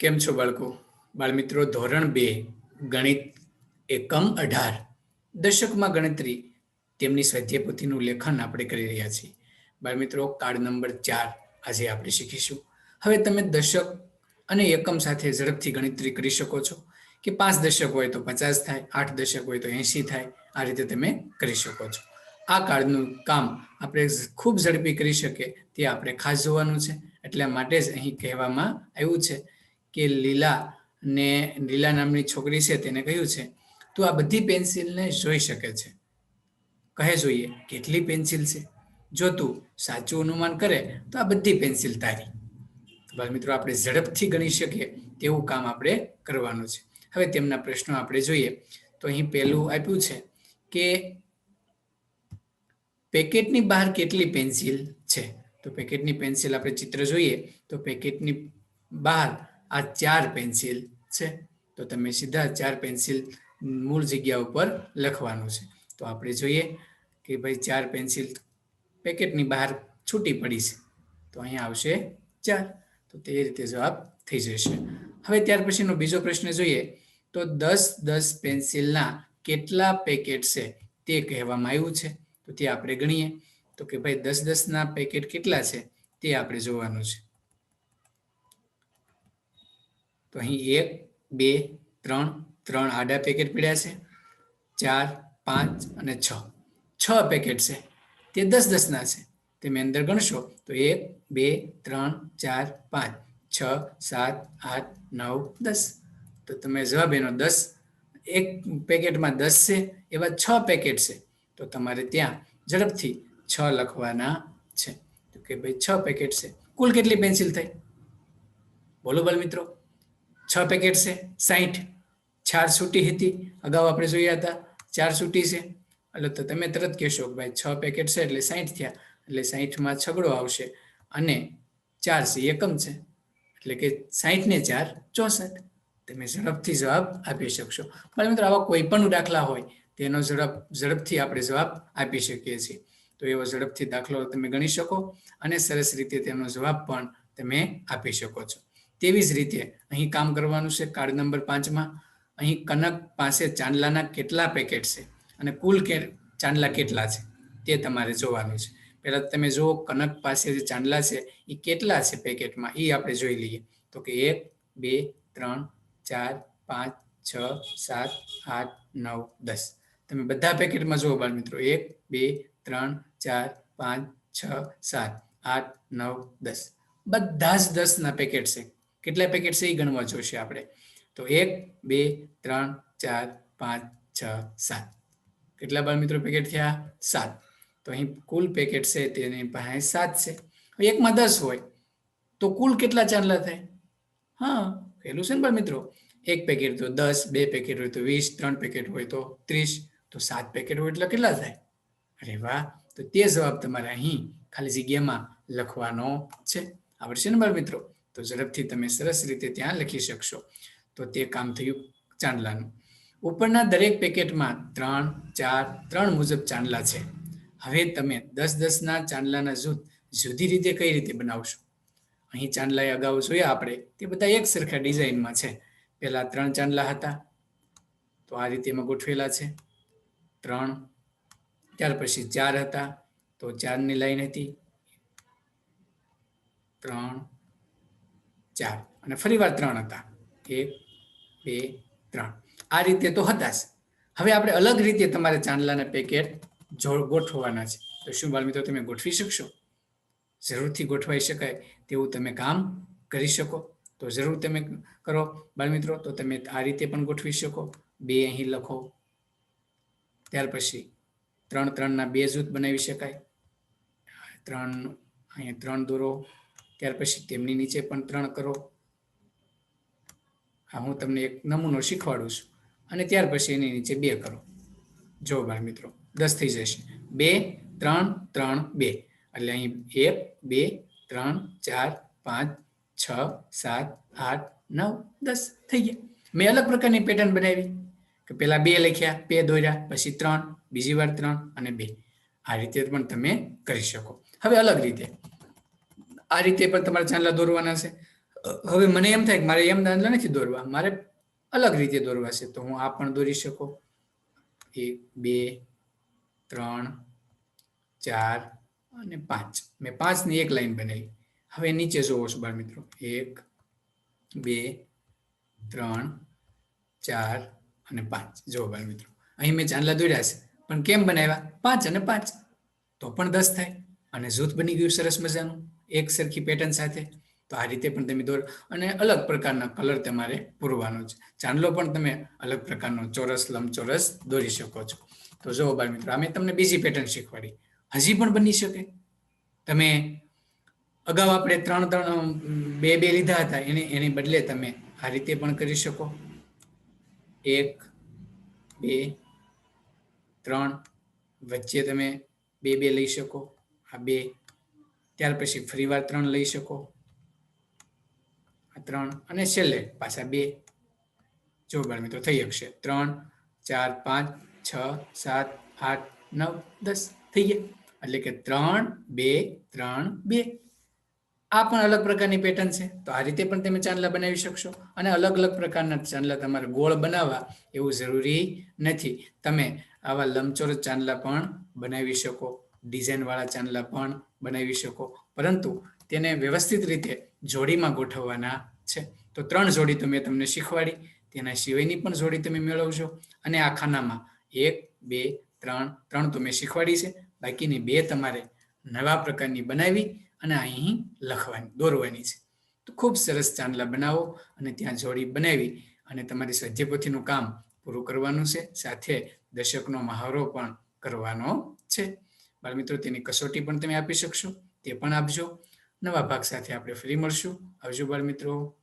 કેમ છો બાળકો? બાળમિત્રો, ધોરણ બે, ગણિત એકમ અઢાર. દશકમાં ગણતરી તેમની સ્વાધ્યાયપોથીનું લેખન આપણે કરી રહ્યા છીએ. બાળમિત્રો કાર્ડ નંબર ચાર આજે આપણે શીખીશું. હવે તમે દશક અને એકમ સાથે ઝડપથી ગણતરી કરી શકો છો કે પાંચ દશક હોય તો પચાસ થાય, આઠ દશક હોય તો એંશી થાય, આ રીતે તમે કરી શકો છો. આ કાર્ડનું કામ આપણે ખૂબ ઝડપી કરી શકીએ તે આપણે ખાસ જોવાનું છે. એટલા માટે જ અહીં કહેવામાં આવ્યું છે કે લીલા ને લીલા નામની છોકરી છે તેને કહ્યું છે, તું આ બધી પેન્સિલને જોઈ શકે છે. કહે જોઈએ, કેટલી પેન્સિલ છે? જો તું સાચું અનુમાન કરે, તો આ બધી પેન્સિલ તારી. બાળ મિત્રો, આપણે ઝડપથી ગણી શકીએ તેવું કામ આપણે કરવાનું છે. હવે તેમના પ્રશ્નો આપણે જોઈએ. તો અહીં પહેલું આપ્યું છે કે, પેકેટની બહાર કેટલી પેન્સિલ છે? તો પેકેટની પેન્સિલ આપણે ચિત્ર જોઈએ, તો પેકેટની બહાર આ ચાર પેન્સિલ છે. તો તમે સીધા ચાર પેન્સિલ મૂળ જગ્યા ઉપર લખવાનું છે. તો આપણે જોઈએ કે ભાઈ ચાર પેન્સિલ પેકેટની બહાર છૂટી પડી છે. તો અહીંયા આવશે ચાર. તો તે રીતે જવાબ થઈ જશે. હવે ત્યાર પછીનો બીજો પ્રશ્ન જોઈએ. તો દસ દસ પેન્સિલના કેટલા પેકેટ છે તે કહેવામાં આવ્યું છે. તો તે આપણે ગણીએ. તો કે ભાઈ દસ દસના પેકેટ કેટલા છે તે આપણે જોવાનું છે. તો અહીં એક, બે, ત્રણ ત્રણ આડા પેકેટ પીડ્યા છે. ચાર, પાંચ અને છ. છ પેકેટ છે. તે દસ દસના છે. તમે અંદર ગણશો તો એક, બે, ત્રણ, ચાર, પાંચ, છ, સાત, આઠ, નવ, દસ. તો તમે જવાબ એનો દસ. એક પેકેટમાં દસ છે, એવા છ પેકેટ છે. તો તમારે ત્યાં ઝડપથી છ લખવાના છે. તો કે ભાઈ, છ પેકેટ છે. કુલ કેટલી પેન્સિલ થઈ? બોલો બોલ મિત્રો. છ પેકેટ છે સાહીઠ ચાર છૂટી હતી, અગાઉ આપણે જોયા હતા, ચાર સૂટી છે. એટલે તો તમે તરત કહેશો કે ભાઈ છ પેકેટ છે એટલે સાહીઠ થયા, એટલે સાહીઠમાં છગડો આવશે અને ચાર છે, એકમ છે. એટલે કે સાહીઠ ને ચાર, ચોસઠ. તમે ઝડપથી જવાબ આપી શકશો. પણ મિત્રો, આવા કોઈ પણ દાખલા હોય, તેનો ઝડપ, ઝડપથી આપણે જવાબ આપી શકીએ છીએ. તો એવો ઝડપથી દાખલો તમે ગણી શકો અને સરસ રીતે તેનો જવાબ પણ તમે આપી શકો છો. તેવી જ રીતે અહીં કામ કરવાનું છે કાર્ડ નંબર પાંચમાં અહીં કનક પાસે ચાંદલાના કેટલા પેકેટ છે અને કુલ કે ચાંદલા કેટલા છે તે તમારે જોવાનું છે. પહેલાં તમે જુઓ કનક પાસે જે ચાંદલા છે એ કેટલા છે પેકેટમાં એ આપણે જોઈ લઈએ. તો કે એક, બે, ત્રણ, ચાર, પાંચ, છ, સાત, આઠ, નવ, દસ. તમે બધા પેકેટમાં જુઓ બાળ મિત્રો. એક, બે, ત્રણ, ચાર, પાંચ, છ, સાત, આઠ, નવ, દસ. બધા જ દસના પેકેટ છે. કેટલા પેકેટ છે એ ગણવા જોશે આપણે? તો એક, બે, ત્રણ, ચાર, પાંચ, છ, સાત. કેટલા બાળ મિત્રો પેકેટ થયા? સાત. તો અહીં કુલ પેકેટ છે તેની પાસે સાત છે. હવે એકમાં દસ હોય, તો કુલ કેટલા ચાંદલા થાય? હા પેલું છે ને બાળ મિત્રો. એક પેકેટ તો દસ, બે પેકેટ હોય તો વીસ, ત્રણ પેકેટ હોય તો ત્રીસ, તો સાત પેકેટ હોય એટલે કેટલા થાય? અરે વાહ! તો તે જવાબ તમારે અહીં ખાલી જગ્યામાં લખવાનો છે. આવડશે ને બાળ મિત્રો? તો ઝડપથી તમે સરસ રીતે ત્યાં લખી શકશો. તો તે કામ થયું ચાંદલાનું. ઉપરના દરેક પેકેટમાં ત્રણ, ચાર, ત્રણ મુજબ ચાંદલા છે. હવે તમે દસ દસના ચાંદલાના જૂથ જુદી રીતે કઈ રીતે બનાવશો? અહીં ચાંદલા અગાઉ જોયા આપણે. તે બધા એક સરખા ડિઝાઇનમાં છે. પહેલા ત્રણ ચાંદલા હતા. તો આ રીતે એમાં ગોઠવેલા છે. ત્રણ, ત્યાર પછી ચાર હતા. તો ચારની લાઈન હતી. ત્રણ ચાર. અને ફરીવાર ત્રણ હતા. એક, બે, ત્રણ. આ રીતે તો હતા જ. હવે આપણે અલગ રીતે તમારે ચાંદલાના પેકેટ ગોઠવવાના છે. તો શું બાળમિત્રો તમે ગોઠવી શકશો? જરૂરથી ગોઠવાઈ શકાય તેવું તમે કામ કરી શકો. તો જરૂર તમે કરો બાળમિત્રો તો તમે આ રીતે પણ ગોઠવી શકો. બે અહીં લખો. ત્યાર પછી ત્રણ ત્રણના બે જૂથ બનાવી શકાય. ત્રણ, અહીંયા ત્રણ દોરો. ત્યાર પછી તેમની નીચે પણ ત્રણ કરો. હા હું તમને એક નમૂનો શીખવાડું છું. અને ત્યાર પછી એની નીચે બે કરો. જો બાળ મિત્રો, દસ થઈ જશે. બે, ત્રણ ત્રણ, બે. એટલે અહીં એક, બે, ત્રણ, ચાર, પાંચ, છ, સાત, આઠ, નવ, દસ થઈ ગયા. મેં અલગ પ્રકારની પેટર્ન બનાવી કે પેલા બે લખ્યા, બે દોર્યા, પછી ત્રણ, બીજી વાર ત્રણ અને બે. આ રીતે પણ તમે કરી શકો. હવે અલગ રીતે. આ રીતે પણ તમારે ચાંદલા દોરવાના છે. હવે મને એમ થાય કે મારે એમ ચાંદલા નથી દોરવા. મારે અલગ રીતે દોરવા છે. તો હું આ પણ દોરી શકું. એક, બે, ત્રણ, ચાર અને પાંચ. મેં પાંચની એક લાઈન બનાવી. હવે નીચે જોવો છો બાળ મિત્રો. એક, બે, ત્રણ, ચાર અને પાંચ. જુઓ બાળ મિત્રો. અહીં મેં ચાંદલા દોર્યા છે. પણ કેમ બનાવ્યા? પાંચ અને પાંચ. તો પણ દસ થાય. અને જૂથ બની ગયું સરસ મજાનું. એક સરખી પેટર્ન સાથે, તો આ રીતે પણ તમે દોર. અને અલગ પ્રકારના કલર તમારે પૂરવાનો છે. ચાંદલો પણ તમે અલગ પ્રકારનો ચોરસ, લંબચોરસ દોરી શકો છો. તો જુઓ બાળ મિત્રો અમે તમને બીજી પેટર્ન શીખવાડી. હજી પણ બની શકે? તમે અગાઉ આપણે ત્રણ ત્રણ બે બે લીધા હતા, એને એને બદલે તમે આ રીતે પણ કરી શકો. એક, બે, ત્રણ, વચ્ચે તમે બે બે લઈ શકો. આ બે ત્યાર પછી ફરીવાર ત્રણ લઈ શકો. આ ત્રણ અને છેલ્લે પાછા બે. જો મિત્રો થઈ શકશે. ત્રણ, ચાર, પાંચ, છ, સાત, આઠ, નવ, દસ. થઈ ગયા. એટલે કે ત્રણ, બે ત્રણ, બે. આ પણ અલગ પ્રકારની પેટર્ન છે. તો આ રીતે પણ તમે ચાંદલા બનાવી શકશો. અને અલગ અલગ પ્રકારના ચાંદલા તમારે ગોળ બનાવવા એવું જરૂરી નથી. તમે આવા લંબચોરસ ચાંદલા પણ બનાવી શકો. ડિઝાઇન વાળા ચાંદલા પણ બનાવી શકો. પરંતુ તેને વ્યવસ્થિત રીતે જોડીમાં ગોઠવવાના છે. તો ત્રણ જોડી તો મેં તમને શીખવાડી. તેના સિવાયની પણ જોડી તમે મેળવશો અને આ ખાનામાં એક, બે, ત્રણ ત્રણ તો મેં શીખવાડી છે. બાકીની બે તમારે નવા પ્રકારની બનાવી અને અહીં લખવાની, દોરવાની છે. તો ખૂબ સરસ ચાંદલા બનાવો અને ત્યાં જોડી બનાવી અને તમારી સ્વાધ્યાયપોથીનું કામ પૂરું કરવાનું છે. સાથે દશકનો મહાવરો પણ કરવાનો છે. બાળમિત્રો તેની કસોટી પણ તમે આપી શકશો, તે પણ આપજો. નવા ભાગ સાથે આપણે ફરી મળશું. આવજો બાળમિત્રો